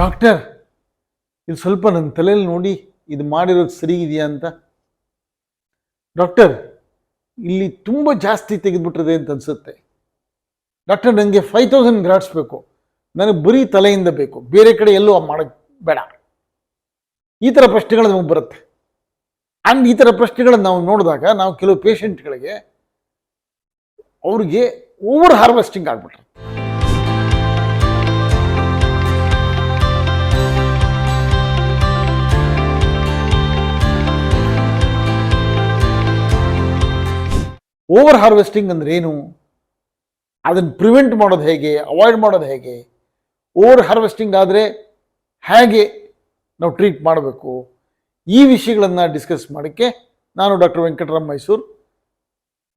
Doctor, ಇದು ಸ್ವಲ್ಪ ನನ್ನ ತಲೆಯಲ್ಲಿ ನೋಡಿ ಇದು ಮಾಡಿರೋದು ಸರಿ ಇದೆಯಾ ಅಂತ. ಡಾಕ್ಟರ್, ಇಲ್ಲಿ ತುಂಬ ಜಾಸ್ತಿ ತೆಗೆದುಬಿಟ್ಟಿದೆ ಅಂತ ಅನಿಸುತ್ತೆ. ಡಾಕ್ಟರ್ ನನಗೆ ಫೈವ್ ತೌಸಂಡ್ ಗ್ರಾಟ್ಸ್ ಬೇಕು. ನನಗೆ ಬರೀ ತಲೆಯಿಂದ ಬೇಕು. ಬೇರೆ ಕಡೆ ಎಲ್ಲೂ ಮಾಡೋಕ್ಕೆ ಬೇಡ. ಈ ಥರ ಪ್ರಶ್ನೆಗಳು ನಮಗೆ ಬರುತ್ತೆ. ಆ್ಯಂಡ್ ಈ ಥರ ಪ್ರಶ್ನೆಗಳನ್ನು ನಾವು ನೋಡಿದಾಗ ನಾವು ಕೆಲವು ಪೇಷಂಟ್ಗಳಿಗೆ ಅವ್ರಿಗೆ ಓವರ್ ಹಾರ್ವೆಸ್ಟಿಂಗ್ ಆಗ್ಬಿಟ್ರೆ. ಓವರ್ ಹಾರ್ವೆಸ್ಟಿಂಗ್ ಅಂದ್ರೆ ಏನು? ಅದನ್ನು ಪ್ರಿವೆಂಟ್ ಮಾಡೋದು ಹೇಗೆ? ಅವಾಯ್ಡ್ ಮಾಡೋದು ಹೇಗೆ? ಓವರ್ ಹಾರ್ವೆಸ್ಟಿಂಗ್ ಆದರೆ ಹೇಗೆ ನಾವು ಟ್ರೀಟ್ ಮಾಡಬೇಕು? ಈ ವಿಷಯಗಳನ್ನು ಡಿಸ್ಕಸ್ ಮಾಡೋಕ್ಕೆ ನಾನು doctor Venkatram Mysore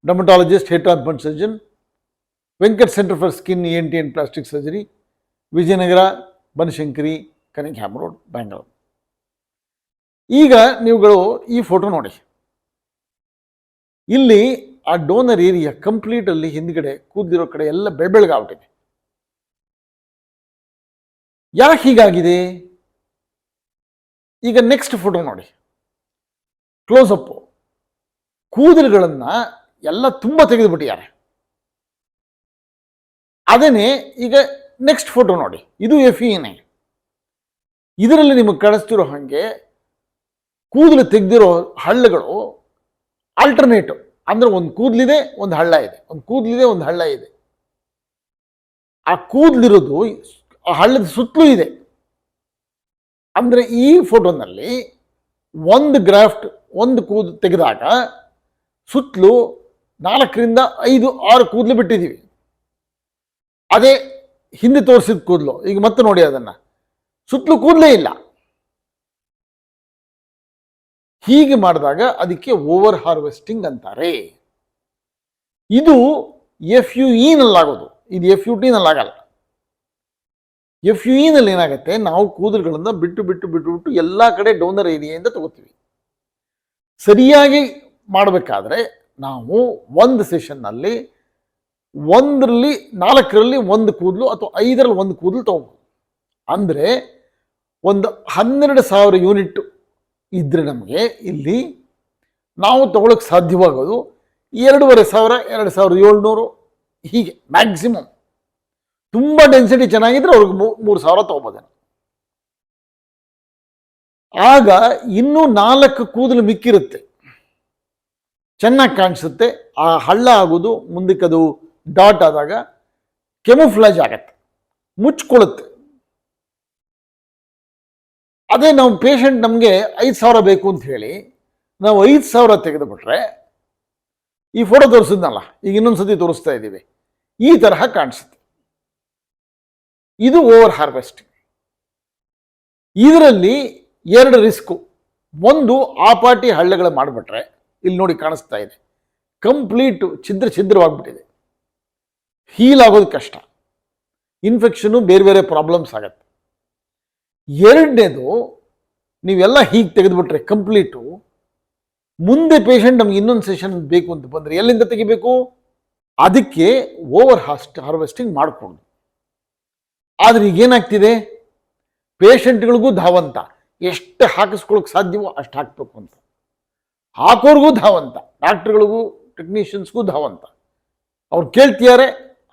dermatologist of transplant surgeon Venkat centre for skin N T and plastic surgery Vijayanagar, Banashankari Cunningham road Bangalore ಈಗ ನೀವುಗಳು ಈ ಫೋಟೋ ನೋಡಿ. ಇಲ್ಲಿ ಆ ಡೋನರ್ ಏರಿಯಾ ಕಂಪ್ಲೀಟಲ್ಲಿ ಹಿಂದ್ಗಡೆ ಕೂದಿರೋ ಕಡೆ ಎಲ್ಲ ಬೆಳಬೆಳಗಾಗ್ಬಿಟ್ಟಿದೆ ಯಾಕೆ ಹೀಗಾಗಿದೆ? ಈಗ ನೆಕ್ಸ್ಟ್ ಫೋಟೋ ನೋಡಿ. ಕ್ಲೋಸ್ ಅಪ್ ಕೂದಲುಗಳನ್ನ ಎಲ್ಲ ತುಂಬ ತೆಗೆದುಬಿಟ್ಟಿದ್ದಾರೆ. ಅದನ್ನೇ ಈಗ ನೆಕ್ಸ್ಟ್ ಫೋಟೋ ನೋಡಿ. ಇದು ಎಫ್ ಐ ಇದರಲ್ಲಿ ನಿಮಗೆ ಕಳಿಸ್ತಿರೋ ಹಾಗೆ ಕೂದಲು ತೆಗೆದಿರೋ ಹಳ್ಳಗಳು ಆಲ್ಟರ್ನೇಟಿವ್ ಅಂದ್ರೆ ಒಂದು ಕೂದಲಿದೆ, ಒಂದು ಹಳ್ಳ ಇದೆ. ಒಂದು ಕೂದಲಿದೆ, ಒಂದು ಹಳ್ಳ ಇದೆ. ಆ ಕೂದಲಿರೋದು ಆ ಹಳ್ಳದ ಸುತ್ತಲೂ ಇದೆ. ಅಂದ್ರೆ ಈ ಫೋಟೋನಲ್ಲಿ ಒಂದು ಗ್ರಾಫ್ಟ್, ಒಂದು ಕೂದಲು ತೆಗೆದಾಗ ಸುತ್ತಲೂ ನಾಲ್ಕರಿಂದ ಐದು, ಆರು ಕೂದಲು ಬಿಟ್ಟಿದ್ದೀವಿ ಅದೇ ಹಿಂದೆ ತೋರಿಸಿದ ಕೂದಲು. ಈಗ ಮತ್ತೆ ನೋಡಿ ಅದನ್ನ. ಸುತ್ತಲೂ ಕೂದಲೇ ಇಲ್ಲ. ಹೀಗೆ ಮಾಡಿದಾಗ ಅದಕ್ಕೆ ಓವರ್ ಹಾರ್ವೆಸ್ಟಿಂಗ್ ಅಂತಾರೆ. ಇದು ಎಫ್ ಯು ಇನಲ್ಲಾಗೋದು ಇದು ಎಫ್ ಯು ಟಿನಲ್ಲಾಗಲ್ಲ ಎಫ್ ಯು ಇನಲ್ಲಿ ಏನಾಗುತ್ತೆ? ನಾವು ಕೂದಲುಗಳನ್ನು ಬಿಟ್ಟು ಬಿಟ್ಟು ಬಿಟ್ಟು ಬಿಟ್ಟು ಎಲ್ಲ ಕಡೆ ಡೋನರ್ ಏರಿಯಾಯಿಂದ ತಗೋತೀವಿ. ಸರಿಯಾಗಿ ಮಾಡಬೇಕಾದ್ರೆ ನಾವು ಒಂದು ಸೆಷನ್ನಲ್ಲಿ ಒಂದರಲ್ಲಿ ನಾಲ್ಕರಲ್ಲಿ ಒಂದು ಕೂದಲು ಅಥವಾ ಐದರಲ್ಲಿ ಒಂದು ಕೂದಲು ತಗೋಬೋದು. ಅಂದರೆ ಒಂದು ಹನ್ನೆರಡು ಸಾವಿರ ಯೂನಿಟ್ ಇದ್ರೆ ನಮಗೆ ಇಲ್ಲಿ ನಾವು ತಗೊಳಕ್ಕೆ ಸಾಧ್ಯವಾಗೋದು ಎರಡೂವರೆ ಸಾವಿರ, ಎರಡು ಸಾವಿರದ ಏಳ್ನೂರು. ಹೀಗೆ ಮ್ಯಾಕ್ಸಿಮಮ್ ತುಂಬ ಡೆನ್ಸಿಟಿ ಚೆನ್ನಾಗಿದ್ರೆ ಅವ್ರಿಗೆ ಮೂರು ಸಾವಿರ ತಗೋಬೋದೇನು. ಆಗ ಇನ್ನೂ ನಾಲ್ಕು ಕೂದಲು ಮಿಕ್ಕಿರುತ್ತೆ. ಚೆನ್ನಾಗಿ ಕಾಣಿಸುತ್ತೆ. ಆ ಹಳ್ಳ ಆಗೋದು, ಮುಂದಕ್ಕೆ ಅದು ಡಾಟ್ ಆದಾಗ ಕೆಮುಫ್ಲಾಜ್ ಆಗತ್ತೆ. ಮುಚ್ಕೊಳ್ಳುತ್ತೆ ಅದೇ ನಾವು ಪೇಷಂಟ್ ನಮಗೆ ಐದು ಸಾವಿರ ಬೇಕು ಅಂತ ಹೇಳಿ, ನಾವು ಐದು ಸಾವಿರ ತೆಗೆದುಬಿಟ್ರೆ, ಈ ಫೋಟೋ ತೋರಿಸಿದ್ನಲ್ಲ, ಈಗ ಇನ್ನೊಂದು ಸತಿ ತೋರಿಸ್ತಾ ಇದ್ದೀವಿ. ಈ ತರಹ ಕಾಣಿಸುತ್ತೆ. ಇದು ಓವರ್ ಹಾರ್ವೆಸ್ಟಿಂಗ್ ಇದರಲ್ಲಿ ಎರಡು ರಿಸ್ಕು ಒಂದು, ಆ ಪಾಟಿ ಹಳ್ಳೆಗಳು ಮಾಡಿಬಿಟ್ರೆ, ಇಲ್ಲಿ ನೋಡಿ ಕಾಣಿಸ್ತಾ ಇದೆ. ಕಂಪ್ಲೀಟ್ ಛಿದ್ರ ಛಿದ್ರವಾಗ್ಬಿಟ್ಟಿದೆ. ಹೀಲ್ ಆಗೋದು ಕಷ್ಟ. ಇನ್ಫೆಕ್ಷನು ಬೇರೆ ಬೇರೆ ಪ್ರಾಬ್ಲಮ್ಸ್ ಆಗತ್ತೆ. ಎರಡನೇದು, ನೀವೆಲ್ಲ ಹೀಗೆ ತೆಗೆದುಬಿಟ್ರೆ ಕಂಪ್ಲೀಟು, ಮುಂದೆ ಪೇಷಂಟ್ ನಮ್ಗೆ ಇನ್ನೊಂದು ಸೆಷನ್ ಬೇಕು ಅಂತ ಬಂದರೆ ಎಲ್ಲಿಂದ ತೆಗಿಬೇಕು? ಅದಕ್ಕೆ ಓವರ್ ಹಾಸ್ಟ್ ಹಾರ್ವೆಸ್ಟಿಂಗ್ ಮಾಡಿಕೊಂಡು. ಆದರೆ ಈಗ ಏನಾಗ್ತಿದೆ? ಪೇಷಂಟ್ಗಳಿಗೂ ಧಾವಂತ. ಎಷ್ಟು ಹಾಕಿಸ್ಕೊಳಕ್ಕೆ ಸಾಧ್ಯವೋ ಅಷ್ಟು ಹಾಕಬೇಕು ಅಂತ. ಹಾಕೋರ್ಗೂ ಧಾವಂತ. ಡಾಕ್ಟ್ರುಗಳಿಗೂ ಟೆಕ್ನಿಷಿಯನ್ಸ್ಗೂ ಧಾವಂತ. ಅವ್ರು ಕೇಳ್ತಿದ್ದಾರೆ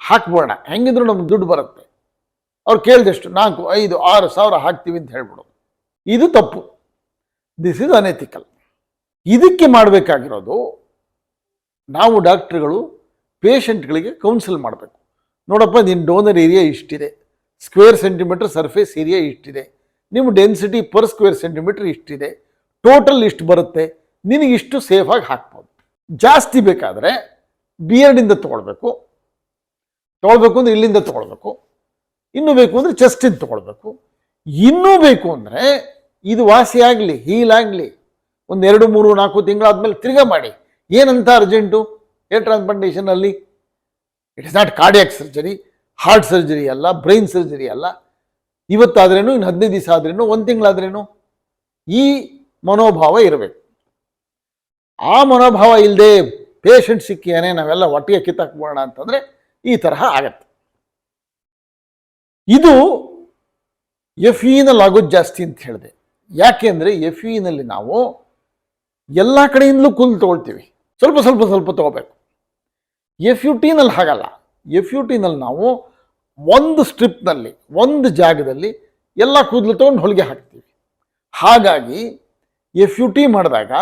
ಹಾಕ್ಬೋಣ ಹೆಂಗಿದ್ರು ನಮ್ಗೆ ದುಡ್ಡು ಬರುತ್ತೆ. ಅವ್ರು ಕೇಳಿದಷ್ಟು, ನಾಲ್ಕು, ಐದು, ಆರು ಸಾವಿರ ಹಾಕ್ತೀವಿ ಅಂತ ಹೇಳ್ಬಿಡೋದು ಇದು ತಪ್ಪು. ದಿಸ್ ಇಸ್ ಅನೆಥಿಕಲ್ ಇದಕ್ಕೆ ಮಾಡಬೇಕಾಗಿರೋದು ನಾವು ಡಾಕ್ಟ್ರುಗಳು ಪೇಷಂಟ್ಗಳಿಗೆ ಕೌನ್ಸಿಲ್ ಮಾಡಬೇಕು. ನೋಡಪ್ಪ ನಿನ್ನ ಡೋನರ್ ಏರಿಯಾ ಇಷ್ಟಿದೆ. ಸ್ಕ್ವೇರ್ ಸೆಂಟಿಮೀಟರ್ ಸರ್ಫೇಸ್ ಏರಿಯಾ ಇಷ್ಟಿದೆ. ನಿಮ್ಮ ಡೆನ್ಸಿಟಿ ಪರ್ ಸ್ಕ್ವೇರ್ ಸೆಂಟಿಮೀಟರ್ ಇಷ್ಟಿದೆ. ಟೋಟಲ್ ಇಷ್ಟು ಬರುತ್ತೆ. ನಿನಗೆ ಇಷ್ಟು ಸೇಫಾಗಿ ಹಾಕ್ಬೋದು. ಜಾಸ್ತಿ ಬೇಕಾದರೆ ಬಿಯರ್ಡಿಂದ ತೊಗೊಳ್ಬೇಕು. ತೊಗೊಳ್ಬೇಕು ಅಂದರೆ ಇಲ್ಲಿಂದ ತೊಗೊಳ್ಬೇಕು. ಇನ್ನೂ ಬೇಕು ಅಂದರೆ ಚೆಸ್ಟಿಂದ ತೊಗೊಳ್ಬೇಕು. ಇನ್ನೂ ಬೇಕು ಅಂದರೆ ಇದು ವಾಸಿ ಆಗಲಿ, ಹೀಲ್ ಆಗಲಿ, ಒಂದು ಎರಡು, ಮೂರು, ನಾಲ್ಕು ತಿಂಗಳಾದ್ಮೇಲೆ ತಿರ್ಗಾ ಮಾಡಿ. ಏನಂತ urgent hair ಟ್ರಾನ್ಸ್ಪ್ಲಾಂಟೇಷನಲ್ಲಿ it is not cardiac surgery heart surgery ಅಲ್ಲ ಬ್ರೈನ್ ಸರ್ಜರಿ ಅಲ್ಲ. ಇವತ್ತಾದ್ರೇನು ಇನ್ನು ಹದಿನೈದು ದಿವಸ ಆದ್ರೇನು, ಒಂದು ತಿಂಗಳಾದ್ರೇನು ಈ ಮನೋಭಾವ ಇರಬೇಕು. ಆ ಮನೋಭಾವ ಇಲ್ಲದೆ ಪೇಷಂಟ್ ಸಿಕ್ಕಿಯಾನೆ ನಾವೆಲ್ಲ ಒಟ್ಟಿಗೆ ಕಿತ್ತಾಕ್ಬೋಣ ಅಂತಂದ್ರೆ ಈ ತರಹ ಆಗತ್ತೆ. ಇದು ಎಫ್ ಇನಲ್ಲಿ ಆಗೋದು ಜಾಸ್ತಿ ಅಂತ ಹೇಳಿದೆ. ಯಾಕೆ ಅಂದರೆ ಎಫ್ ಇನಲ್ಲಿ ನಾವು ಎಲ್ಲ ಕಡೆಯಿಂದಲೂ ಕುಲ್ ತೊಗೊಳ್ತೀವಿ. ಸ್ವಲ್ಪ ಸ್ವಲ್ಪ ಸ್ವಲ್ಪ ತೊಗೋಬೇಕು. ಎಫ್ ಯು ಟಿನಲ್ಲಿ ಹಾಗಲ್ಲ. ಎಫ್ ಯು ಟಿನಲ್ಲಿ ನಾವು ಒಂದು ಸ್ಟ್ರಿಪ್ನಲ್ಲಿ, ಒಂದು ಜಾಗದಲ್ಲಿ ಎಲ್ಲ ಕೂದಲು ತೊಗೊಂಡು ಹೊಲಿಗೆ ಹಾಕ್ತೀವಿ. ಹಾಗಾಗಿ ಎಫ್ ಯು ಟಿ ಮಾಡಿದಾಗ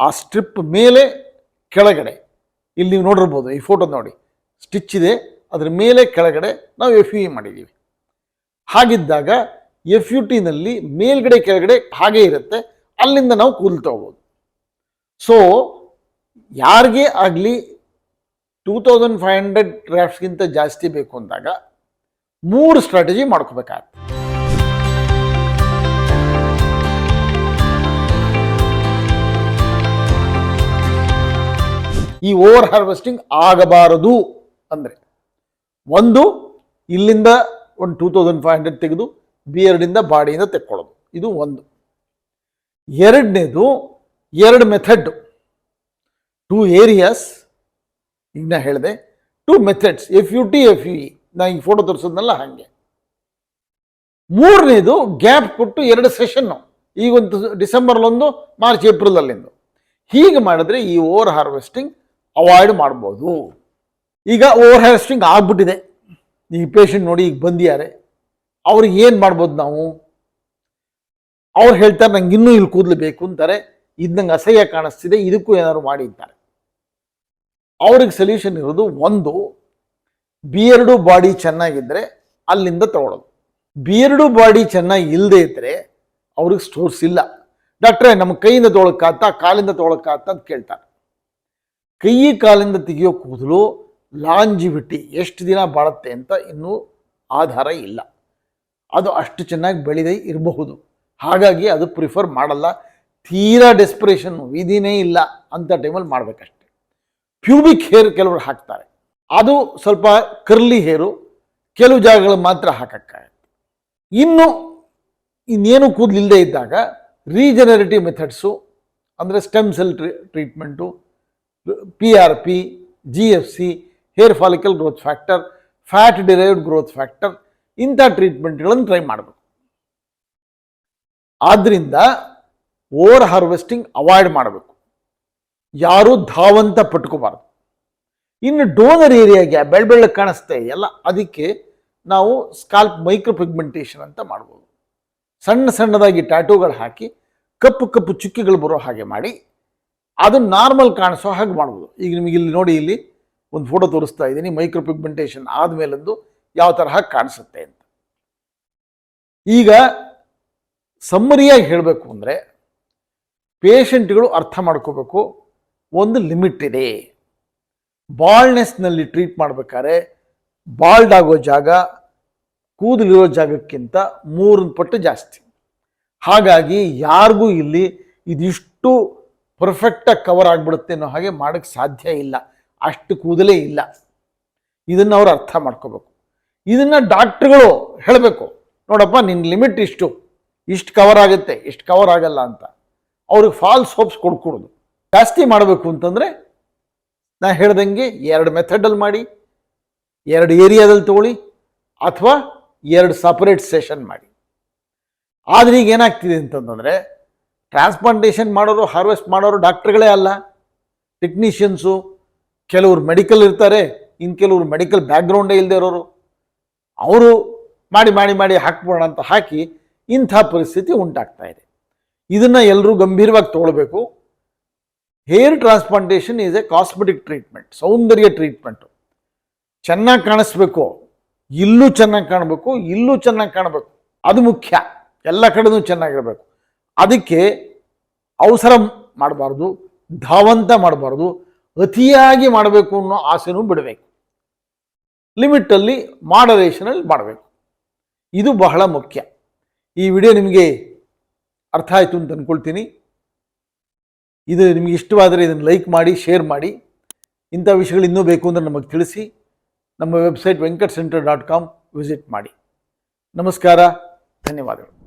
ಆ ಸ್ಟ್ರಿಪ್ ಮೇಲೆ ಕೆಳಗಡೆ, ಇಲ್ಲಿ ನೀವು ನೋಡಿರ್ಬೋದು, ಈ ಫೋಟೋ ನೋಡಿ, ಸ್ಟಿಚ್ ಇದೆ, ಅದ್ರ ಮೇಲೆ ಕೆಳಗಡೆ ನಾವು ಎಫ್ ಯು ಮಾಡಿದ್ದೀವಿ. ಹಾಗಿದ್ದಾಗ ಎಫ್ ಯು ಟಿನಲ್ಲಿ ಮೇಲ್ಗಡೆ ಕೆಳಗಡೆ ಹಾಗೆ ಇರುತ್ತೆ. ಅಲ್ಲಿಂದ ನಾವು ಕೂದಲು ತಗೋಬೋದು. ಸೊ ಯಾರಿಗೆ ಆಗಲಿ ಟೂ ತೌಸಂಡ್ ಫೈವ್ ಹಂಡ್ರೆಡ್ ಡ್ರಾಫ್ಟ್ಸ್ಗಿಂತ ಜಾಸ್ತಿ ಬೇಕು ಅಂದಾಗ ಮೂರು ಸ್ಟ್ರಾಟಜಿ ಮಾಡ್ಕೋಬೇಕಾಗತ್ತೆ. ಈ ಓವರ್ ಹಾರ್ವೆಸ್ಟಿಂಗ್ ಆಗಬಾರದು ಅಂದರೆ ಒಂದು, ಇಲ್ಲಿಂದ ಒಂದು ಟೂ ತೌಸಂಡ್ ಫೈವ್ ಹಂಡ್ರೆಡ್ ತೆಗೆದು ಬಿಯರ್ಡಿಂದ ಬಾಡಿಯಿಂದ ತೆಕ್ಕೊಳ್ಳೋದು. ಇದು ಒಂದು. ಎರಡನೇದು, ಎರಡು ಮೆಥಡ್ ಟೂ ಏರಿಯಾಸ್ ಈಗ ನಾ ಹೇಳಿದೆ two methods F U T F U E ನಾ ಈಗ ಫೋಟೋ ತೋರಿಸೋದನ್ನೆಲ್ಲ ಹಾಗೆ. ಮೂರನೇದು ಗ್ಯಾಪ್ ಕೊಟ್ಟು ಎರಡು ಸೆಷನ್ನು ಈಗೊಂದು ಡಿಸೆಂಬರ್ಲೊಂದು, ಮಾರ್ಚ್, ಏಪ್ರಿಲಲ್ಲಿಂದು. ಹೀಗೆ ಮಾಡಿದ್ರೆ ಈ ಓವರ್ ಹಾರ್ವೆಸ್ಟಿಂಗ್ ಅವಾಯ್ಡ್ ಮಾಡ್ಬೋದು. ಈಗ ಓವರ್ ಹಾರ್ವೆಸ್ಟಿಂಗ್ ಆಗ್ಬಿಟ್ಟಿದೆ. ಈ ಪೇಷಂಟ್ ನೋಡಿ ಈಗ ಬಂದಿದ್ದಾರೆ. ಅವ್ರಿಗೆ ಏನು ಮಾಡ್ಬೋದು ನಾವು? ಅವ್ರು ಹೇಳ್ತಾರೆ, ನಂಗೆ ಇನ್ನೂ ಇಲ್ಲಿ ಕೂದಲು ಬೇಕು ಅಂತಾರೆ. ಇದು ನಂಗೆ ಅಸಹ್ಯ ಕಾಣಿಸ್ತಿದೆ. ಇದಕ್ಕೂ ಏನಾದ್ರು ಮಾಡಿದ್ದಾರೆ ಅವ್ರಿಗೆ ಸೊಲ್ಯೂಷನ್ ಇರೋದು ಒಂದು ಬಿಯರ್ಡು ಬಾಡಿ ಚೆನ್ನಾಗಿದ್ದರೆ ಅಲ್ಲಿಂದ ತಗೊಳ್ಳೋದು. ಬಿಯರ್ಡು ಬಾಡಿ ಚೆನ್ನಾಗಿ ಇಲ್ಲದೆ ಇದ್ದರೆ ಅವ್ರಿಗೆ ಸ್ಟೋರ್ಸ್ ಇಲ್ಲ. ಡಾಕ್ಟ್ರೇ ನಮ್ಮ ಕೈಯಿಂದ ತೊಳಕಾತ ಕಾಲಿಂದ ತೊಳಕಾತ ಅಂತ ಕೇಳ್ತಾರೆ. ಕೈ ಕಾಲಿಂದ ತೆಗಿಯೋ ಕೂದಲು ಲಾಂಜಿವಿಟಿ ಎಷ್ಟು ದಿನ ಬಾಳುತ್ತೆ ಅಂತ ಇನ್ನೂ ಆಧಾರ ಇಲ್ಲ. ಅದು ಅಷ್ಟು ಚೆನ್ನಾಗಿ ಬೆಳೆದೇ ಇರಬಹುದು. ಹಾಗಾಗಿ ಅದು ಪ್ರಿಫರ್ ಮಾಡಲ್ಲ. ತೀರಾ ಡೆಸ್ಪಿರೇಷನ್ನು ವಿಧಿನೇ ಇಲ್ಲ ಅಂತ ಟೈಮಲ್ಲಿ ಮಾಡಬೇಕಷ್ಟೆ. ಪ್ಯೂಬಿಕ್ ಹೇರ್ ಕೆಲವರು ಹಾಕ್ತಾರೆ. ಅದು ಸ್ವಲ್ಪ ಕರ್ಲಿ ಹೇರು ಕೆಲವು ಜಾಗಗಳು ಮಾತ್ರ ಹಾಕಕ್ಕಾಗತ್ತೆ. ಇನ್ನು ಇನ್ನೇನು ಕೂದಲಿಲ್ಲದೆ ಇದ್ದಾಗ ರೀಜನರೇಟಿವ್ ಮೆಥಡ್ಸು ಅಂದರೆ stem cell tree treatment P R P G F C hair follicle growth factor fat derived growth factor ಇಂಥ ಟ್ರೀಟ್ಮೆಂಟ್ಗಳನ್ನು ಟ್ರೈ ಮಾಡಬೇಕು. ಆದ್ದರಿಂದ ಓವರ್ ಹಾರ್ವೆಸ್ಟಿಂಗ್ ಅವಾಯ್ಡ್ ಮಾಡಬೇಕು. ಯಾರೂ ಧಾವಂತ ಪಟ್ಕೋಬಾರ್ದು. ಇನ್ನು ಡೋನರ್ ಏರಿಯಾಗೆ ಬೆಳ್ಳ ಬೆಳ್ಳಗೆ ಕಾಣಿಸ್ತಾ ಇದೆಯಲ್ಲ ಅದಕ್ಕೆ ನಾವು ಸ್ಕಾಲ್ಪ್ ಮೈಕ್ರೋ ಪಿಗ್ಮೆಂಟೇಷನ್ ಅಂತ ಮಾಡ್ಬೋದು. ಸಣ್ಣ ಸಣ್ಣದಾಗಿ ಟ್ಯಾಟೂಗಳು ಹಾಕಿ ಕಪ್ಪು ಕಪ್ಪು ಚುಕ್ಕಿಗಳು ಬರೋ ಹಾಗೆ ಮಾಡಿ ಅದು ನಾರ್ಮಲ್ ಕಾಣಿಸೋ ಹಾಗೆ ಮಾಡ್ಬೋದು. ಈಗ ನಿಮಗೆ ಇಲ್ಲಿ ನೋಡಿ ಇಲ್ಲಿ ಒಂದು ಫೋಟೋ ತೋರಿಸ್ತಾ ಇದ್ದೀನಿ ಮೈಕ್ರೋ ಪಿಗ್ಮೆಂಟೇಷನ್ ಆದಮೇಲಂದು ಯಾವ ತರಹ ಕಾಣಿಸುತ್ತೆ ಅಂತ. ಈಗ ಸಮ್ಮರಿಯಾಗಿ ಹೇಳಬೇಕು ಅಂದರೆ ಪೇಷಂಟ್ಗಳು ಅರ್ಥ ಮಾಡ್ಕೋಬೇಕು, ಒಂದು ಲಿಮಿಟ್ ಇದೆ. ಬಾಳ್ನೆಸ್ನಲ್ಲಿ ಟ್ರೀಟ್ ಮಾಡಬೇಕಾದ್ರೆ ಬಾಲ್ಡ್ ಆಗೋ ಜಾಗ, ಕೂದಲಿರೋ ಜಾಗಕ್ಕಿಂತ ಮೂರು ಪಟ್ಟು ಜಾಸ್ತಿ. ಹಾಗಾಗಿ ಯಾರಿಗೂ ಇಲ್ಲಿ ಇದಿಷ್ಟು ಪರ್ಫೆಕ್ಟಾಗಿ ಕವರ್ ಆಗಿಬಿಡುತ್ತೆ ಅನ್ನೋ ಹಾಗೆ ಮಾಡೋಕ್ಕೆ ಸಾಧ್ಯ ಇಲ್ಲ. ಅಷ್ಟು ಕೂದಲೇ ಇಲ್ಲ. ಇದನ್ನು ಅವ್ರು ಅರ್ಥ ಮಾಡ್ಕೋಬೇಕು. ಇದನ್ನು ಡಾಕ್ಟ್ರುಗಳು ಹೇಳಬೇಕು. ನೋಡಪ್ಪ ನಿನ್ನ ಲಿಮಿಟ್ ಇಷ್ಟು. ಇಷ್ಟು ಕವರ್ ಆಗುತ್ತೆ, ಇಷ್ಟು ಕವರ್ ಆಗಲ್ಲ ಅಂತ. ಅವ್ರಿಗೆ ಫಾಲ್ಸ್ ಹೋಪ್ಸ್ ಕೊಡ್ಕೊಡೋದು. ಜಾಸ್ತಿ ಮಾಡಬೇಕು ಅಂತಂದರೆ, ನಾ ಹೇಳ್ದಂಗೆ ಎರಡು ಮೆಥಡಲ್ಲಿ ಮಾಡಿ, ಎರಡು ಏರಿಯಾದಲ್ಲಿ ತಗೊಳ್ಳಿ, ಅಥವಾ ಎರಡು ಸಪರೇಟ್ ಸೆಷನ್ ಮಾಡಿ. ಆದರೆ ಈಗ ಏನಾಗ್ತಿದೆ ಅಂತಂತಂದರೆ ಟ್ರಾನ್ಸ್ಪ್ಲಾಂಟೇಷನ್ ಮಾಡೋರು ಹಾರ್ವೆಸ್ಟ್ ಮಾಡೋರು ಡಾಕ್ಟ್ರುಗಳೇ ಅಲ್ಲ. ಟೆಕ್ನಿಷಿಯನ್ಸು ಕೆಲವರು ಮೆಡಿಕಲ್ ಇರ್ತಾರೆ ಇನ್ನು ಕೆಲವರು ಮೆಡಿಕಲ್ ಬ್ಯಾಕ್ಗ್ರೌಂಡೇ ಇಲ್ಲದೆ ಇರೋರು. ಅವರು ಮಾಡಿ ಮಾಡಿ ಮಾಡಿ ಹಾಕ್ಬೋಣ ಅಂತ ಹಾಕಿ ಇಂಥ ಪರಿಸ್ಥಿತಿ ಉಂಟಾಗ್ತಾ ಇದೆ. ಇದನ್ನು ಎಲ್ಲರೂ ಗಂಭೀರವಾಗಿ ತೊಗೊಳ್ಬೇಕು. Hair transplantation is a cosmetic treatment Soundarya treatment ಚೆನ್ನಾಗಿ ಕಾಣಿಸ್ಬೇಕು. ಇಲ್ಲೂ ಚೆನ್ನಾಗಿ ಕಾಣಬೇಕು, ಇಲ್ಲೂ ಚೆನ್ನಾಗಿ ಕಾಣಬೇಕು. ಅದು ಮುಖ್ಯ. ಎಲ್ಲ ಕಡೆನೂ ಚೆನ್ನಾಗಿರಬೇಕು. ಅದಕ್ಕೆ ಅವಸರ ಮಾಡಬಾರ್ದು, ಧಾವಂತ ಮಾಡಬಾರ್ದು. ಅತಿಯಾಗಿ ಮಾಡಬೇಕು ಅನ್ನೋ ಆಸೆನೂ ಬಿಡಬೇಕು. ಲಿಮಿಟಲ್ಲಿ ಮಾಡರೇಷನಲ್ಲಿ ಮಾಡಬೇಕು. ಇದು ಬಹಳ ಮುಖ್ಯ. ಈ ವಿಡಿಯೋ ನಿಮಗೆ ಅರ್ಥ ಆಯಿತು ಅಂತ ಅಂದ್ಕೊಳ್ತೀನಿ ಇದು ನಿಮಗೆ ಇಷ್ಟವಾದರೆ ಇದನ್ನು ಲೈಕ್ ಮಾಡಿ, ಶೇರ್ ಮಾಡಿ. ಇಂಥ ವಿಷಯಗಳು ಇನ್ನೂ ಬೇಕು ಅಂದರೆ ನಮಗೆ ತಿಳಿಸಿ. ನಮ್ಮ website Venkat centre dot com visit ಮಾಡಿ. ನಮಸ್ಕಾರ, ಧನ್ಯವಾದಗಳು.